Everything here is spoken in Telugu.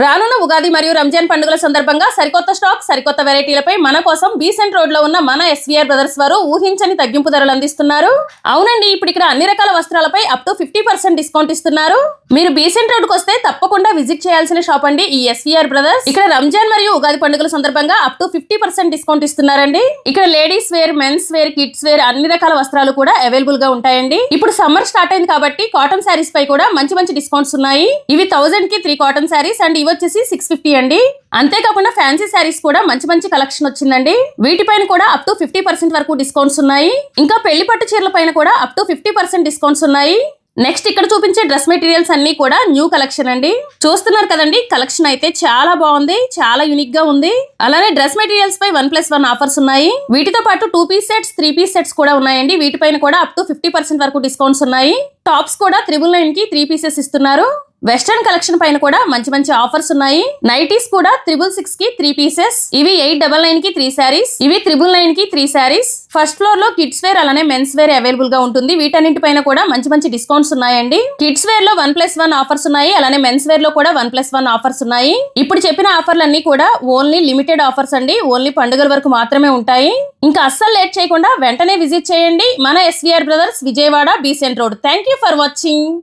రానున్న ఉగాది మరియు రంజాన్ పండుగల సందర్భంగా సరికొత్త స్టాక్ సరికొత్త వెరైటీలపై మన కోసం బీసెంట్ రోడ్లో ఉన్న మన ఎస్వీఆర్ బ్రదర్స్ వారు ఊహించని తగ్గింపు ధరలు అందిస్తున్నారు. అవునండి ఇప్పుడు ఇక్కడ అన్ని రకాల వస్త్రాలపై up to fifty percent discount ఇస్తున్నారు. మీరు బీసెంట్ రోడ్ వస్తే తప్పకుండా విజిట్ చేయాల్సిన షాప్ అండి ఈ ఎస్వీఆర్ బ్రదర్స్ ఇక్కడ రంజాన్ మరియు ఉగాది పండుగల సందర్భంగా up to fifty percent discount ఇస్తున్నారండి. ఇక్కడ ladies wear men's wear kids wear అన్ని రకాల వస్త్రాలు కూడా అవైలబుల్గా ఉంటాయండి. ఇప్పుడు సమ్మర్ స్టార్ట్ అయింది కాబట్టి కాటన్ శారీస్ పై కూడా మంచి మంచి డిస్కౌంట్స్ ఉన్నాయి. ఇవి థౌసండ్కి త్రీ కాటన్ శారీస్ అండ్ ఇవి వచ్చేసి సిక్స్ ఫిఫ్టీ అండి. అంతేకాకుండా ఫ్యాన్సీ శారీస్ కూడా మంచి మంచి కలెక్షన్ వచ్చిందండి. వీటిపైన కూడా అప్ టు ఫిఫ్టీ పర్సెంట్ వరకు డిస్కౌంట్స్ ఉన్నాయి. ఇంకా పెళ్ళి పట్టు చీరల పైన కూడా up to fifty percent discounts ఉన్నాయి. నెక్స్ట్ ఇక్కడ చూపించే డ్రెస్ మెటీరియల్స్ అన్ని కూడా న్యూ కలెక్షన్ అండి. చూస్తున్నారు కదండి కలెక్షన్ అయితే చాలా బాగుంది చాలా యూనిక్గా ఉంది. అలానే డ్రెస్ మెటీరియల్స్ పై వన్ ప్లస్ వన్ ఆఫర్స్ ఉన్నాయి. వీటితో పాటు two piece sets three piece sets కూడా ఉన్నాయండి. వీటిపైన కూడా అప్ టు ఫిఫ్టీ పర్సెంట్ వరకు డిస్కౌంట్స్ ఉన్నాయి. టాప్స్ కూడా త్రిబుల్ నైన్కి త్రీ పీసెస్ ఇస్తున్నారు. వెస్టర్న్ కలెక్షన్ పైన కూడా మంచి మంచి ఆఫర్స్ ఉన్నాయి. నైటీస్ కూడా త్రిబుల్ సిక్స్కి త్రీ పీసెస్ ఇవి ఎయిట్ డబల్ నైన్కి త్రీ శారీస్ ఇవి త్రిబుల్ నైన్కి త్రీ శారీస్ ఫస్ట్ ఫ్లోర్లో కిడ్స్ వేర్ అలానే మెన్స్ వేర్ అవైలబుల్గా ఉంటుంది. వీటన్నింటి పైన కూడా మంచి మంచి డిస్కౌంట్స్ ఉన్నాయండి. కిడ్స్ వేర్లో వన్ ప్లస్ వన్ ఆఫర్స్ ఉన్నాయి. అలానే మెన్స్ వేర్లో కూడా వన్ ప్లస్ వన్ ఆఫర్స్ ఉన్నాయి. ఇప్పుడు చెప్పిన ఆఫర్లన్నీ కూడా ఓన్లీ లిమిటెడ్ ఆఫర్స్ అండి. ఓన్లీ పండుగల వరకు మాత్రమే ఉంటాయి. ఇంకా అస్సలు లేట్ చేయకుండా వెంటనే విజిట్ చేయండి. మన SVR brothers Vijayawada Besant road thank you for watching